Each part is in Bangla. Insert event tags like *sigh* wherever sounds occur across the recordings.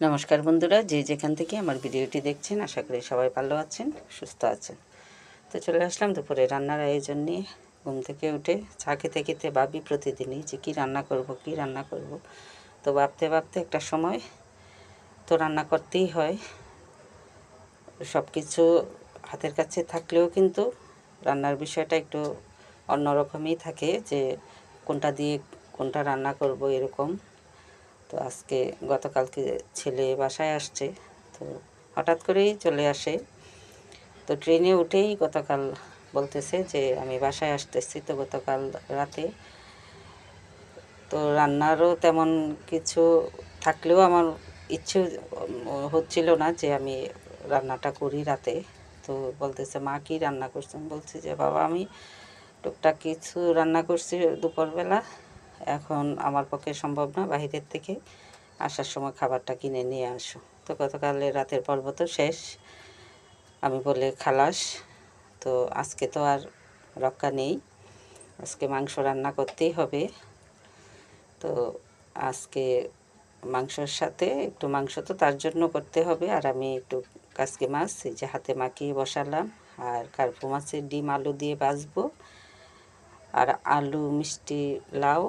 নমস্কার বন্ধুরা, যে যেখান থেকে আমার ভিডিওটি দেখছেন, আশা করি সবাই ভালো আছেন, সুস্থ আছেন। তো চলে আসলাম দুপুরে রান্নার আয়োজন নিয়ে। ঘুম থেকে উঠে চা খেতে খেতে ভাবি প্রতিদিনই যে কী রান্না করব, কী রান্না করব। তো ভাবতে ভাবতে একটা সময় তো রান্না করতেই হয়। সব কিছু হাতের কাছে থাকলেও কিন্তু রান্নার বিষয়টা একটু অন্যরকমই থাকে যে কোনটা দিয়ে কোনটা রান্না করব এরকম। তো আজকে গতকালকে ছেলে বাসায় আসছে, তো হঠাৎ করেই চলে আসে। তো ট্রেনে উঠেই গতকাল বলতেছে যে, আমি বাসায় আসতেছি তো গতকাল রাতে। তো রান্নারও তেমন কিছু থাকলেও আমার ইচ্ছে হচ্ছিল না যে, আমি রান্নাটা করি রাতে। তো বলতেছে, মা কি রান্না করছেন? বলছি যে, বাবা, আমি টুকটাক কিছু রান্না করছি দুপুরবেলা। এখন আমার পক্ষে সম্ভব না, বাহিরের থেকে আসার সময় খাবারটা কিনে নিয়ে আসো। তো গতকালের রাতের পর্ব তো শেষ। আমি বলে খালাস, তো আজকে তো আর রক্ষা নেই। আজকে মাংস রান্না করতেই হবে। তো আজকে মাংসর সাথে একটু মাংস তো তার জন্য করতে হবে। আর আমি একটু কাসকি মাছ, এই যে হাতে মাখিয়ে বসালাম। আর কার্পু মাছের ডিম, আলু দিয়ে ভাজবো। আর আলু, মিষ্টি, লাউ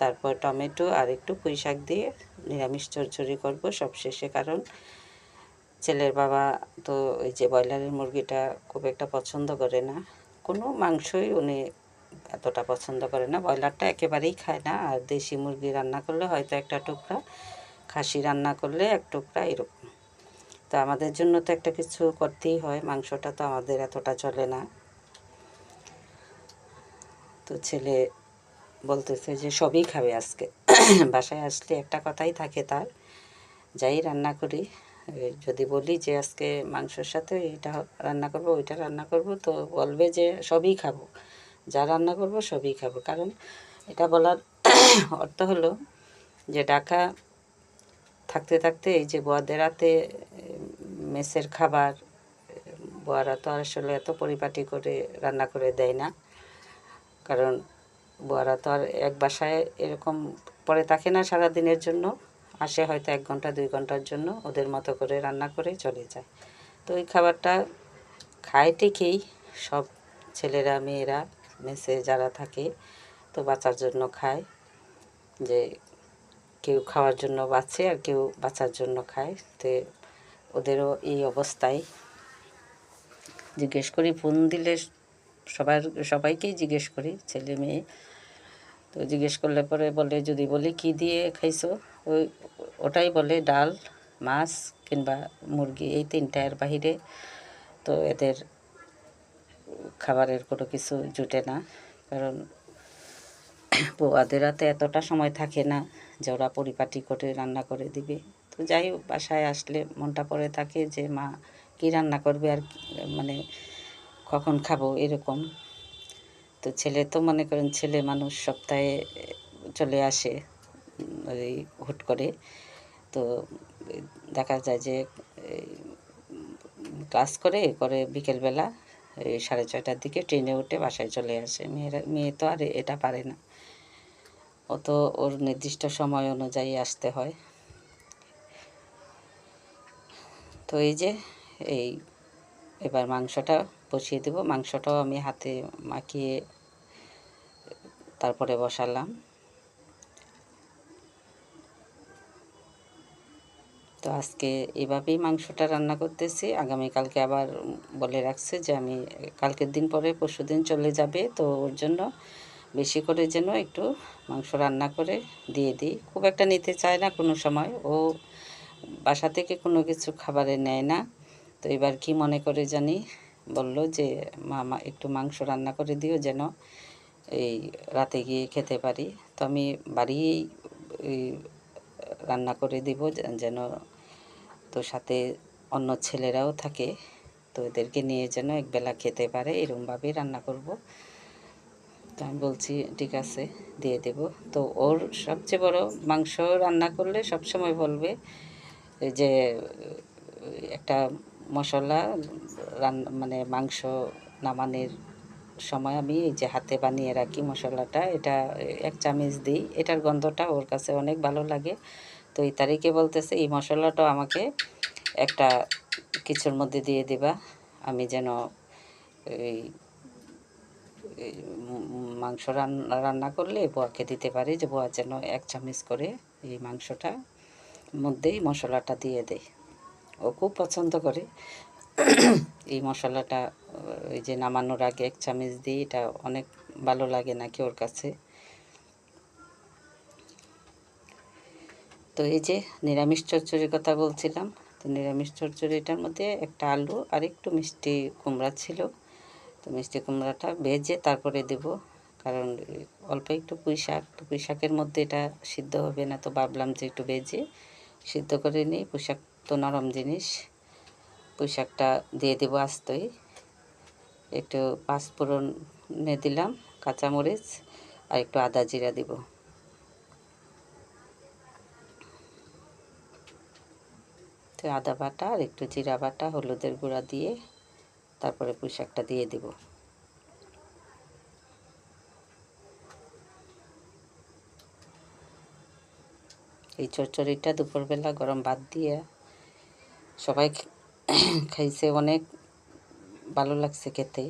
তারপর টমেটো আর একটু পুঁই শাক দিয়ে নিরামিষ চচ্চড়ি করব সব শেষে কারণ ছেলের বাবা তো ওই যে ব্রয়লারের মুরগিটা খুব একটা পছন্দ করে না। কোনো মাংসই উনি এতটা পছন্দ করে না। ব্রয়লারটা একেবারেই খায় না, আর দেশি মুরগি রান্না করলে হয়তো একটা টুকরা, খাসি রান্না করলে এক টুকরা এরকম। তো আমাদের জন্য তো একটা কিছু করতেই হয়, মাংসটা তো আমাদের এতটা চলে না। তো ছেলে বলতেছে যে, সবই খাবে আজকে। *coughs* বাসায় আসলে একটা কথাই থাকে তার, যাই রান্না করি। যদি বলি যে, আজকে মাংসর সাথে এটা রান্না করব, ওইটা রান্না করব, তো বলবে যে, সবই খাব। যা রান্না করব, সবই খাব। কারণ এটা বলার *coughs* অর্থ হলো যে ঢাকা থাকতে থাকতে এই যে বদের রাতে মেসের খাবার, বয়ারা তো আসলে এত পরিপাটি করে রান্না করে দেয় না। কারণ বুয়ারা তো আর এক বাসায় এরকম পরে থাকে না সারা দিনের জন্য। আসে হয়তো এক ঘণ্টা, দুই ঘণ্টার জন্য, ওদের মতো করে রান্না করে চলে যায়। তো ওই খাবারটা খায় ঠিকই, সব ছেলেরা, মেয়েরা, মেসে যারা থাকে, তো বাঁচার জন্য খায়। যে কেউ খাওয়ার জন্য বাঁচে আর কেউ বাঁচার জন্য খায়। তো ওদেরও এই অবস্থায়। জিজ্ঞেস করি, ফোন দিলে সবার, সবাইকেই জিজ্ঞেস করি, ছেলে, মেয়ে। তো জিজ্ঞেস করলে পরে বলে, যদি বলি কি দিয়ে খাইছো? ওই ওটাই বলে, ডাল, মাছ কিংবা মুরগি, এই তিনটার বাহিরে তো এদের খাবারের কোনো কিছু জুটে না। কারণ পোয়াদের হাতে এতটা সময় থাকে না যে ওরা পরিপাটি করে, রান্না করে দিবে। তো যাই হোক, বাসায় আসলে মনটা পড়ে থাকে যে, মা, কী রান্না করবে আর মানে কখন খাব এরকম। তো ছেলে তো মনে করেন ছেলে মানুষ সপ্তাহে চলে আসে ওই হুট করে। তো দেখা যায় যে ক্লাস করে করে বিকেলবেলা, এই সাড়ে ছয়টার দিকে ট্রেনে উঠে বাসায় চলে আসে। মেয়েরা, মেয়ে তো আর এটা পারে না। ও তো ওর নির্দিষ্ট সময় অনুযায়ী আসতে হয়। তো এই যে, এই, এবার মাংসটা বসিয়ে দেব। মাংসটাও আমি হাতে মাখিয়ে তারপরে বসালাম। তো আজকে এভাবেই মাংসটা রান্না করতেছি। আগামীকালকে আবার বলে রাখছে যে আমি কালকের দিন পরে পরশু দিন চলে যাবে। তো ওর জন্য বেশি করে যেন একটু মাংস রান্না করে দিয়ে দিই। খুব একটা নিতে চায় না কোনো সময়। ও বাসা থেকে কোনো কিছু খাবারে নেয় না। তো এবার কি মনে করে জানি বলল যে, মামা, একটু মাংস রান্না করে দিও যেন এই রাতে গিয়ে খেতে পারি। তো আমি বাড়িয়েই রান্না করে দিব যেন তো সাথে অন্য ছেলেরাও থাকে। তো এদেরকে নিয়ে যেন একবেলা খেতে পারে এরকমভাবেই রান্না করব। তো আমি বলছি, ঠিক আছে, দিয়ে দেব। তো ওর সবচেয়ে বড় মাংস রান্না করলে সবসময় বলবে যে, একটা মশলা রান্না মানে মাংস নামানোর সময় আমি এই যে হাতে বানিয়ে রাখি মশলাটা, এটা এক চামচ দিই। এটার গন্ধটা ওর কাছে অনেক ভালো লাগে। তো এই তারিখে বলতেছে, এই মশলাটাও আমাকে একটা কিছুর মধ্যে দিয়ে দিবা। আমি যেন এই মাংস রান্না রান্না করলে বোয়াকে দিতে পারি যে বোয়া যেন এক চামচ করে এই মাংসটা মধ্যেই মশলাটা দিয়ে দেয়। ও খুব পছন্দ করে। এই মশলাটা ওই যে নামানোর আগে এক চামচ দিই এটা অনেক ভালো লাগে নাকি ওর কাছে? তো এই যে নিরামিষ চচ্চড়ির কথা বলছিলাম, তো নিরামিষ চচ্চড়িটার মধ্যে একটা আলু আর একটু মিষ্টি কুমড়া ছিল। তো মিষ্টি কুমড়াটা ভেজে তারপরে দেব, কারণ অল্প একটু পুঁই শাক, তো পুঁই শাকের মধ্যে এটা সিদ্ধ হবে না, তো ভাবলাম যে একটু ভেজে সিদ্ধ করে নিই, পুঁই শাক তো নরম জিনিস। পুঁই শাকটা দিয়ে দেবো আস্তই। একটু পাঁচফোড়নে দিলাম, কাঁচামরিচ আর একটু আদা জিরা দিব। তো আদা বাটা আর একটু জিরা বাটা, হলুদের গুঁড়া দিয়ে তারপরে পুঁই শাকটা দিয়ে দিব। এই চচ্চড়িটা দুপুরবেলা গরম ভাত দিয়ে সবাই *coughs* খাইছে, অনেক ভালো লাগছে খেতে।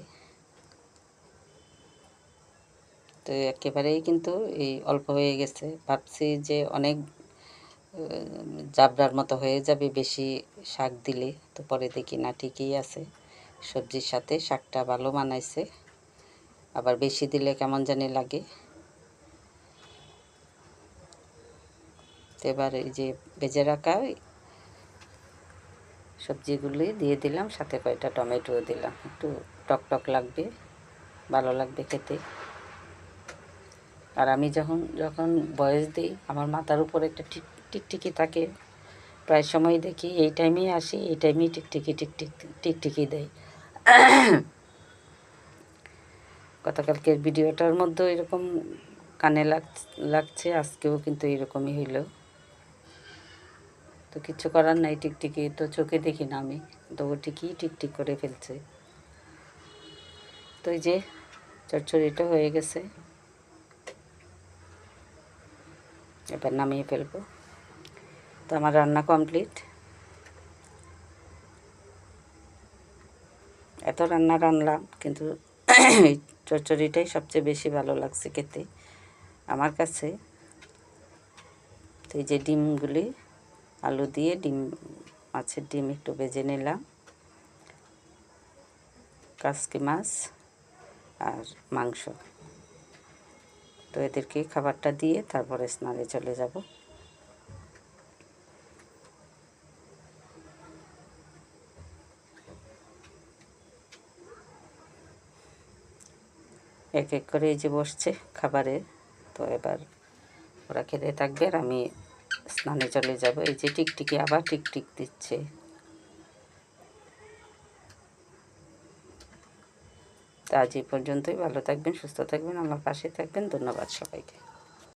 তো একেবারেই কিন্তু এই অল্প হয়ে গেছে। ভাবছি যে অনেক জাবরার মতো হয়ে যাবে বেশি শাক দিলে, তো পরে দেখি না ঠিকই আছে। সবজির সাথে শাকটা ভালো মানাইছে, আবার বেশি দিলে কেমন জানি লাগে। এবার এই যে বেজে রাখা সবজিগুলি দিয়ে দিলাম, সাথে কয়টা টমেটো দিলাম। একটু টক টক লাগবে, ভালো লাগবে খেতে। আর আমি যখন যখন বয়স দিই, আমার মাথার উপর একটা টিক, টিকটিকি থাকে। প্রায় সময় দেখি এই টাইমেই আসি, এই টাইমেই টিকটিকি, টিকটিক, টিকটিকি দেয়। গতকালকের ভিডিওটার মধ্যেও এরকম কানে লাগ, লাগছে, আজকেও কিন্তু এরকমই হইল। তো কিছু করার নাই টিকটিকি, তো চোখে দেখি না আমি। তো ও ঠিকই টিকটিক করে ফেলছে। তো এই যে চচ্চড়িটা হয়ে গেছে। এবার নামিয়ে ফেলব। তো আমার রান্না কমপ্লিট। এত রান্না রান্নাম কিন্তু এই চচ্চড়িটাই সবচেয়ে বেশি ভালো লাগছে খেতে। আমার কাছে। তো এই যে ডিমগুলি আলু দিয়ে ডিম, মাছের ডিম একটু ভেজে নিলাম। কাসকি মাছ আর মাংস। তো এদেরকে খাবারটা দিয়ে তারপরে স্নানে চলে যাব। এক এক করে এই যে বসছে খাবারে, তো এবার ওরা খেতে থাকবে আর আমি স্নানে চলে যাব। এই যে টিকটিকি আবার টিকটিক দিচ্ছে। তা আজ এই পর্যন্তই। ভালো থাকবেন, সুস্থ থাকবেন। আমার পাশে থাকবেন। ধন্যবাদ সবাইকে।